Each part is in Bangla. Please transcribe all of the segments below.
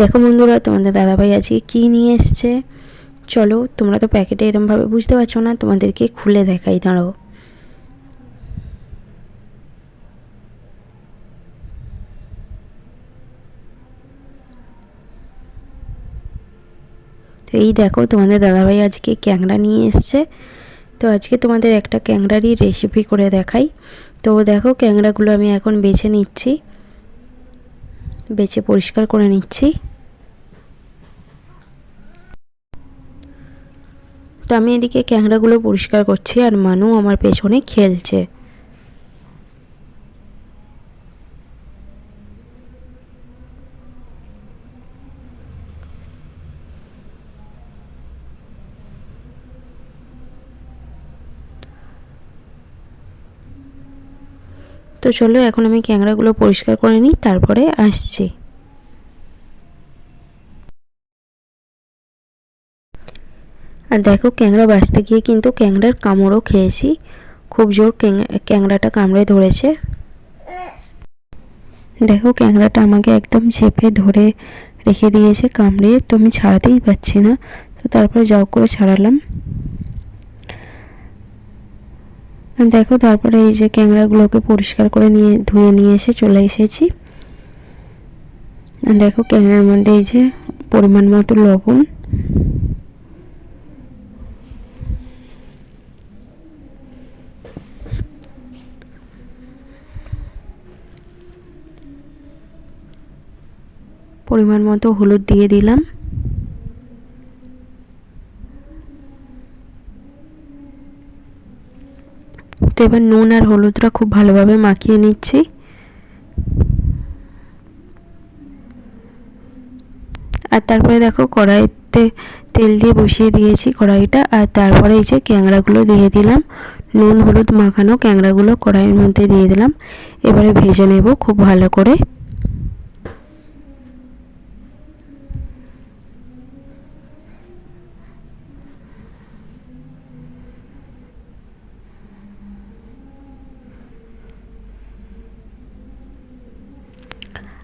দেখো বন্ধুরা, তোমাদের দাদাভাই আজকে কী নিয়ে এসছে? চলো, তোমরা তো প্যাকেটে এরমভাবে বুঝতে পারছ না, তোমাদেরকে খুলে দেখাই দাঁড়ো তো এই দেখো, তোমাদের দাদাভাই আজকে ক্যাংড়া নিয়ে এসছে। তো আজকে তোমাদের একটা ক্যাংড়ারই রেসিপি করে দেখাই। তো দেখো, ক্যাংড়াগুলো আমি এখন বেছে নিচ্ছি। বেছে পরিষ্কার করে নিচ্ছি। তো আমি এদিকে ক্যাংড়াগুলো পরিষ্কার করছি আর মানু আমার পেছনে খেলছে। তো চলো এখন আমি ক্যাংড়াগুলো পরিষ্কার করে নিই, তারপরে আসছি। আর দেখো ক্যাংরা বাঁচতে গিয়ে কিন্তু ক্যাংড়ার কামড়ও খেয়েছি। খুব জোর ক্যাংড়াটা কামড়ে ধরেছে। দেখো ক্যাংরাটা আমাকে একদম চেপে ধরে রেখে দিয়েছে, কামড়ে তো আমি ছাড়াতেই পাচ্ছি না। তো তারপরে জব করে ছাড়ালাম। দেখো, তারপরে এই যে ক্যাংড়াগুলোকে পরিষ্কার করে নিয়ে, ধুয়ে নিয়ে এসে চলে এসেছি। দেখো ক্যাংড়ার মধ্যে এই যে পরিমাণ মতো লবণ। পরিমাণ মতো হলুদ দিয়ে দিলাম তো এবার নুন আর হলুদটা খুব ভালোভাবে মাখিয়ে নিচ্ছি। আর তারপরে দেখো কড়াইতে তেল দিয়ে বসিয়ে দিয়েছি কড়াইটা। আর তারপরে এই যে ক্যাংড়াগুলো দিয়ে দিলাম। নুন, হলুদ মাখানো ক্যাংড়াগুলো কড়াইয়ের মধ্যে দিয়ে দিলাম। এবারে ভেজে নেব খুব ভালো করে।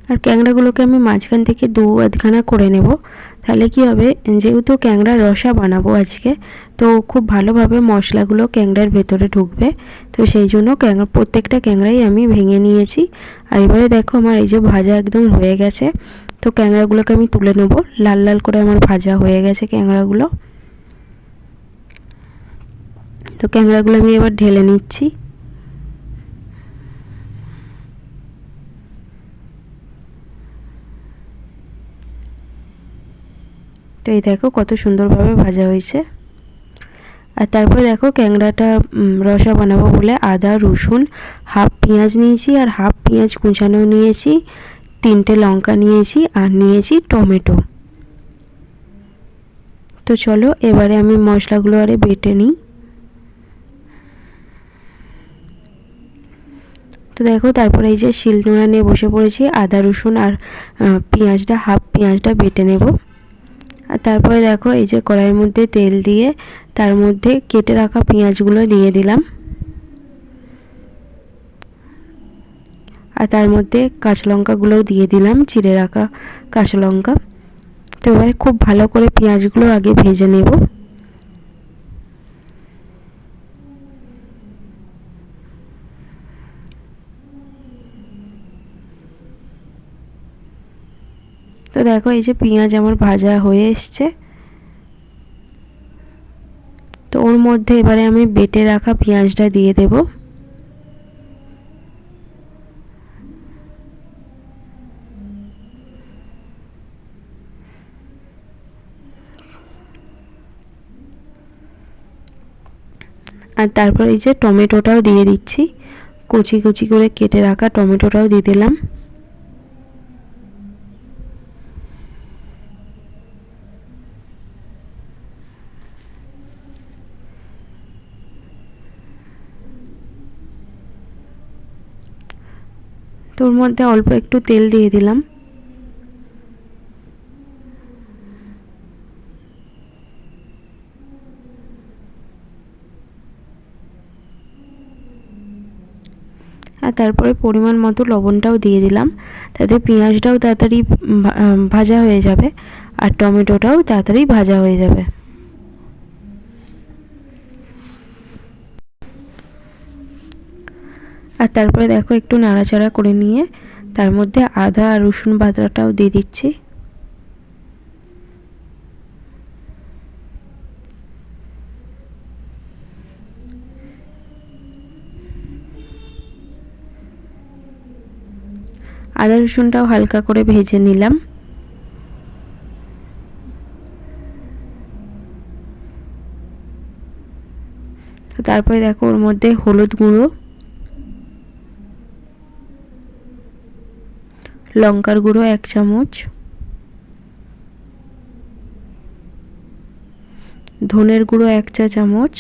আর ক্যাংড়াগুলোকে আমি মাঝখান থেকে দু আধখানা করে নেব। তাহলে কি হবে? যেহেতু ক্যাংড়ার রসা বানাবো আজকে, তো খুব ভালোভাবে মশলাগুলো ক্যাংড়ার ভেতরে ঢুকবে। তো সেই জন্য ক্যাংড়া প্রত্যেকটা ক্যাংড়াই আমি ভেঙে নিয়েছি। আর এবারে দেখো আমার এই যে ভাজা একদম হয়ে গেছে। তো ক্যাংড়াগুলোকে আমি তুলে নেব। লাল লাল করে আমার ভাজা হয়ে গেছে ক্যাংড়াগুলো। তো ক্যাংড়াগুলো আমি এবার ঢেলে নিচ্ছি। তো এই দেখো কত সুন্দরভাবে ভাজা হয়েছে। আর তারপর দেখো ক্যাংড়াটা রসা বানাবো বলে আদা, রসুন, হাফ পেঁয়াজ নিয়েছি আর হাফ পেঁয়াজ কুচানো নিয়েছি, তিনটে লঙ্কা নিয়েছি আর নিয়েছি টমেটো। তো চলো এবারে আমি মশলাগুলো আরে বেটে নিই। তো দেখো তারপরে এই যে শিলনোড়া নিয়ে বসে পড়েছি, আদা, রসুন আর পেঁয়াজটা, হাফ পেঁয়াজটা বেটে নেব। তারপরে দেখো এই যে কড়াইয়ের মধ্যে তেল দিয়ে তার মধ্যে কেটে রাখা পেঁয়াজগুলো দিয়ে দিলাম। আর তার মধ্যে কাঁচা লঙ্কাগুলোও দিয়ে দিলাম, চিড়ে রাখা কাঁচা লঙ্কা তো এবারে খুব ভালো করে পেঁয়াজগুলো আগে ভেজে নেব। তো দেখো এই যে পেঁয়াজ আমার ভাজা হয়ে এসছে। তো ওর মধ্যে এবারে আমি বেটে রাখা পেঁয়াজটা দিয়ে দেব। আর তারপর এই যে টমেটোটাও দিয়ে দিচ্ছি। কুচি কুচি করে কেটে রাখা টমেটোটাও দিয়ে দিলাম। তোর মধ্যে অল্প একটু তেল দিয়ে দিলাম। আর তারপরে পরিমাণ মতো লবণটাও দিয়ে দিলাম। তাতে পেঁয়াজটাও তাড়াতাড়ি ভাজা হয়ে যাবে আর টমেটোটাও তাড়াতাড়ি ভাজা হয়ে যাবে। আর তারপরে দেখো একটু নাড়াচাড়া করে নিয়ে তার মধ্যে আদা আর রসুন বাটাটাও দিয়ে দিচ্ছি। আদা রসুনটাও হালকা করে ভেজে নিলাম। তারপরে দেখো ওর মধ্যে হলুদ গুঁড়ো লঙ্কার গুঁড়ো এক চামচ। ধনের গুঁড়ো এক চা চামচ।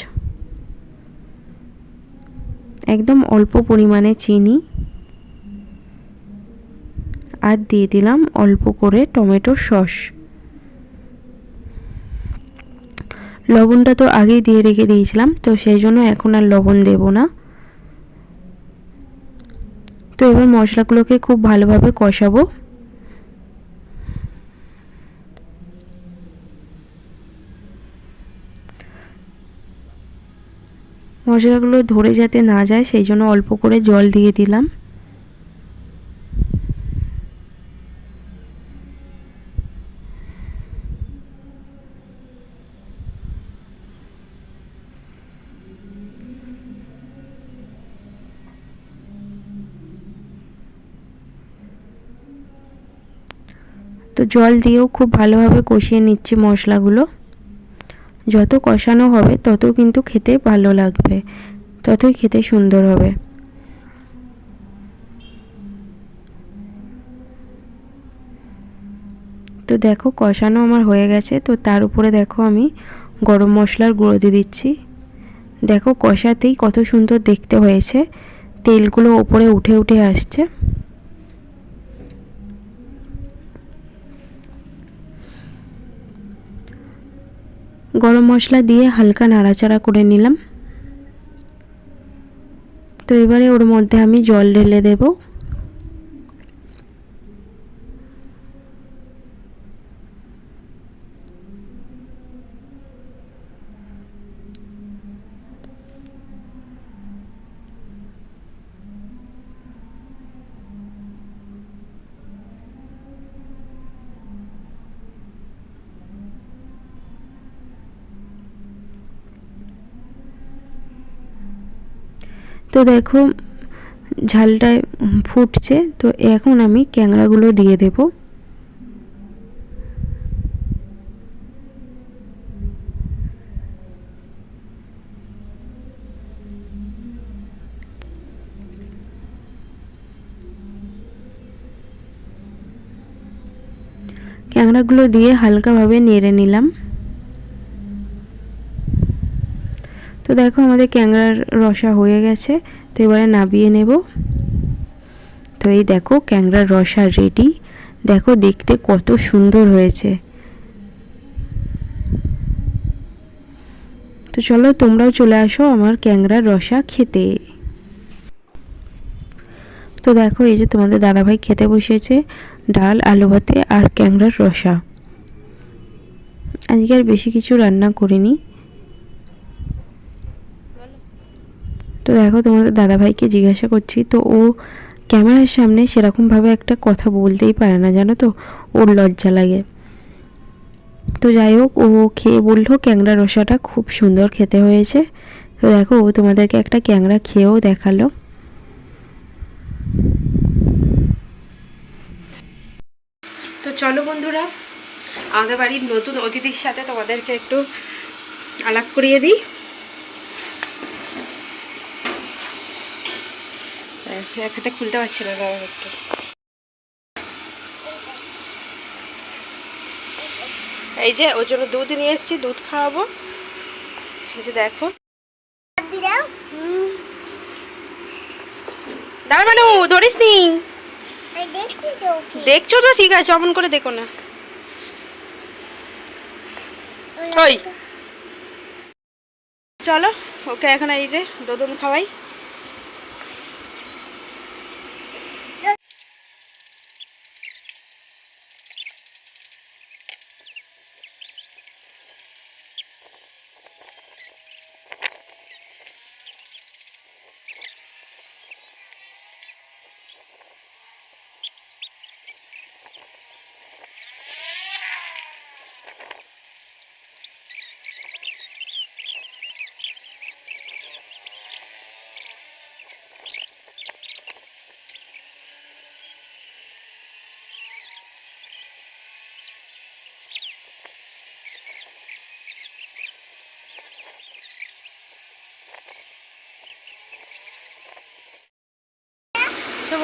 একদম অল্প পরিমাণে চিনি। আর দিয়ে দিলাম অল্প করে টমেটো সস। লবণটা তো আগেই দিয়ে রেখে দিয়েছিলাম, তো সেই জন্য এখন আর লবণ দেব না। তো এবার মশলাগুলোকে খুব ভালোভাবে কষাবো। মশলাগুলো ধরে যাতে না যায়, সেই জন্য অল্প করে জল দিয়ে দিলাম। তো জল দিয়েও খুব ভালোভাবে কষিয়ে নিচ্ছি মশলাগুলো। যত কষানো হবে, তত কিন্তু খেতে ভালো লাগবে। ততই খেতে সুন্দর হবে। তো দেখো, কষানো আমার হয়ে গেছে। তো তার উপরে দেখো আমি গরম মশলার গুঁড়ো দিয়ে দিচ্ছি। দেখো, কষাতেই কত সুন্দর দেখতে হয়েছে। তেলগুলো ওপরে উঠে উঠে আসছে। গরম মশলা দিয়ে হালকা নাড়াচাড়া করে নিলাম। তো এবারে ওর মধ্যে আমি জল ঢেলে দেব। তো দেখো, ঝালটা ফুটছে, তো এখন আমি ক্যাংড়াগুলো দিয়ে দেব। ক্যাংড়াগুলো দিয়ে হালকাভাবে নেড়ে নিলাম তো দেখো আমাদের ক্যাংড়ার রসা হয়ে গেছে, তো এবারে নাবিয়ে নেব। তো এই দেখো ক্যাংড়ার রসা রেডি দেখো দেখতে কত সুন্দর হয়েছে। তো চলো তোমরাও চলে আসো আমার ক্যাংড়ার রসা খেতে। তো দেখো এই যে তোমাদের দাদাভাই খেতে বসেছে, ডাল আলু ভাতে আর ক্যাংড়ার রসা। আজকে আর বেশি কিছু রান্না করিনি। তো দেখো, তোমাদের দাদাভাইকে জিজ্ঞাসা করছি, তো ও ক্যামেরার সামনে সেরকমভাবে একটা কথা বলতেই পারে না, জানো তো? ওর লজ্জা লাগে। তো যাই হোক, ও খেয়ে বলল, ক্যাংড়া রসাটা খুব সুন্দর খেতে হয়েছে। তো দেখো, ও তোমাদেরকে একটা ক্যাংরা খেয়েও দেখাল। তো চলো বন্ধুরা, আমাদের বাড়ির নতুন অতিথির সাথে তোমাদেরকে একটু আলাপ করিয়ে দিই। খাতে খুলতে পারছি না দাদা একটু। এই যে, ওর জন্য দুধ নিয়ে এসেছি, দুধ খাওয়াবো। এই যে দেখো। হুম। মানু ধরিস নি? দেখছ তো, ঠিক আছে, অমন করে দেখো না। চলো, ওকে এখন এই যে, দোদন খাওয়াই।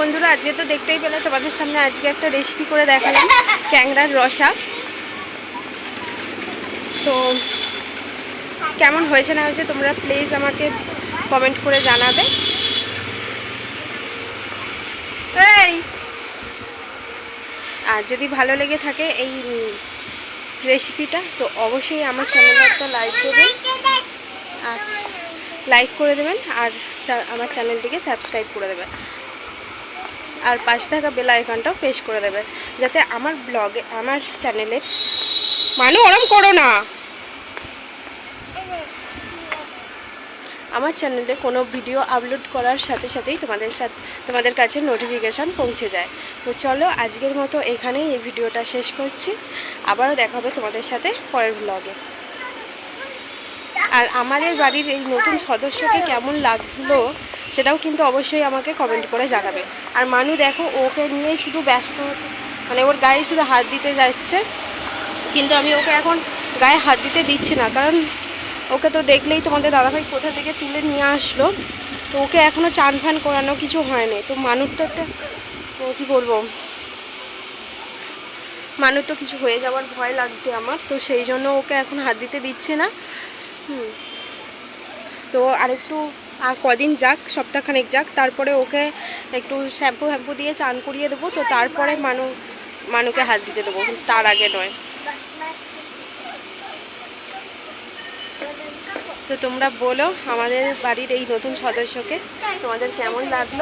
বন্ধুরা, আজকে তো দেখতেই পেলে তোমাদের সামনে আজকে একটা রেসিপি করে দেখালাম ক্যাংরার রসা। তো কেমন হয়েছে না হয়েছে তোমরা প্লিজ আমাকে কমেন্ট করে জানাবে। এই! আর যদি ভালো লেগে থাকে এই রেসিপিটা তো অবশ্যই আমার চ্যানেলে একটা লাইক দেবেন। আচ্ছা লাইক করে দেবেন, আর আমার চ্যানেলটিকে সাবস্ক্রাইব করে দেবেন। আর পাশে থাকা বেল আইকনটাও প্রেস করে দেবে। যাতে আমার ব্লগে আমার চ্যানেলের মানু ওরম করো না। আমার চ্যানেলে কোনো ভিডিও আপলোড করার সাথে সাথেই তোমাদের সাথে তোমাদের কাছে নোটিফিকেশান পৌঁছে যায়। তো চলো, আজকের মতো এখানেই এই ভিডিওটা শেষ করছি। আবারও দেখা হবে তোমাদের সাথে পরের ব্লগে আর আমাদের বাড়ির এই নতুন সদস্যকে কেমন লাগল সেটাও কিন্তু অবশ্যই আমাকে কমেন্ট করে জানাবে। আর মানু দেখো, ওকে নিয়ে শুধু ব্যস্ত। মানে ওর গায়ে শুধু হাত দিতে যাচ্ছে। কিন্তু আমি ওকে এখন গায়ে হাত দিতে দিচ্ছি না। কারণ ওকে তো দেখলেই তোমাদের দাদাভাই কোথা থেকে তুলে নিয়ে আসলো। তো ওকে এখনও চান ফান করানো কিছু হয়নি। তো মানুষ তো একটা কী বলব? মানুষ তো কিছু হয়ে যাওয়ার ভয় লাগছে আমার। তো সেই জন্য ওকে এখন হাত দিতে দিচ্ছে না। হুম। তো আরেকটু আর কদিন যাক, সপ্তাহখানেক যাক, তারপরে ওকে একটু শ্যাম্পু হ্যাম্পু দিয়ে চান করিয়ে দেবো, তো তারপরে মানু, মানুকে হাত দিতে দেবো তার আগে নয়। তো তোমরা বলো আমাদের বাড়ির এই নতুন সদস্যকে, তোমাদের কেমন লাগল?